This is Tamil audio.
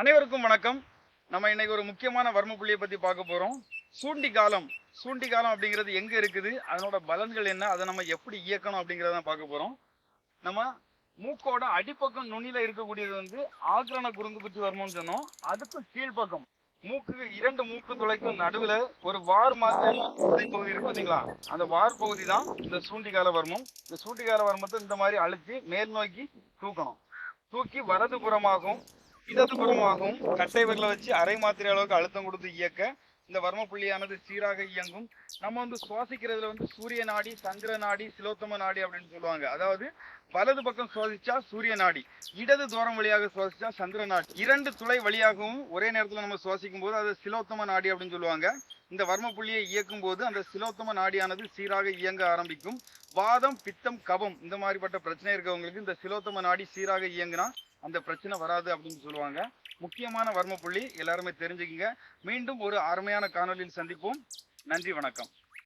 அனைவருக்கும் வணக்கம். நம்ம இன்னைக்கு ஒரு முக்கியமான வர்ம புள்ளியை பற்றி பார்க்க போகிறோம் சூண்டி காலம். சூண்டி காலம் அப்படிங்கிறது எங்கே இருக்குது? அதனோட பலன்கள் என்ன? அதை நம்ம எப்படி இயக்கணும் அப்படிங்கிறத பார்க்க போகிறோம் நம்ம மூக்கோட அடிப்பக்கம் நுனியில இருக்கக்கூடியது வந்து ஆக்ரண குறுங்கு குச்சி வர்மம்னு சொன்னோம். அதுக்கு கீழ்ப்பக்கம். மூக்கு இரண்டு மூக்கு துளைக்கும் நடுவில் ஒரு வார் மாதிரி பகுதி இருக்கு பார்த்தீங்களா? அந்த வார் பகுதி தான் இந்த சூண்டிகால வர்மம். இந்த சூண்டிகால வர்மத்தை இந்த மாதிரி அழுத்தி மேல் நோக்கி தூக்கணும். தூக்கி வலது புறமாகவும் இடது புறமாகவும் கட்டை விரல வச்சு அரை மாத்திரை அளவுக்கு அழுத்தம் கொடுத்து இயக்க இந்த வர்ம புள்ளியானது சீராக இயங்கும். நம்ம வந்து சுவாசிக்கிறதுல வந்து சூரிய நாடி சந்திர நாடி சிலோத்தம நாடி அப்படின்னு சொல்லுவாங்க. அதாவது வலது பக்கம் சுவாசிச்சா சூரிய நாடி இடது தூரம் வழியாக சுவாசிச்சா சந்திர நாடி. இரண்டு துளை வழியாகவும் ஒரே நேரத்துல நம்ம சுவாசிக்கும் போது அது சிலோத்தம நாடி அப்படின்னு சொல்லுவாங்க. இந்த வர்ம புள்ளியை இயக்கும் போது அந்த சிலோத்தம நாடியானது சீராக இயங்க ஆரம்பிக்கும். வாதம் பித்தம் கபம் இந்த மாதிரிப்பட்ட பிரச்சனை இருக்கவங்களுக்கு இந்த சிலோத்தம நாடி சீராக இயங்குனா அந்த பிரச்சனை வராது அப்படின்னு சொல்லுவாங்க. முக்கியமான வர்ம புள்ளி எல்லாருமே தெரிஞ்சுக்கிங்க. மீண்டும் ஒரு அருமையான காணொலியில் சந்திப்போம். நன்றி வணக்கம்.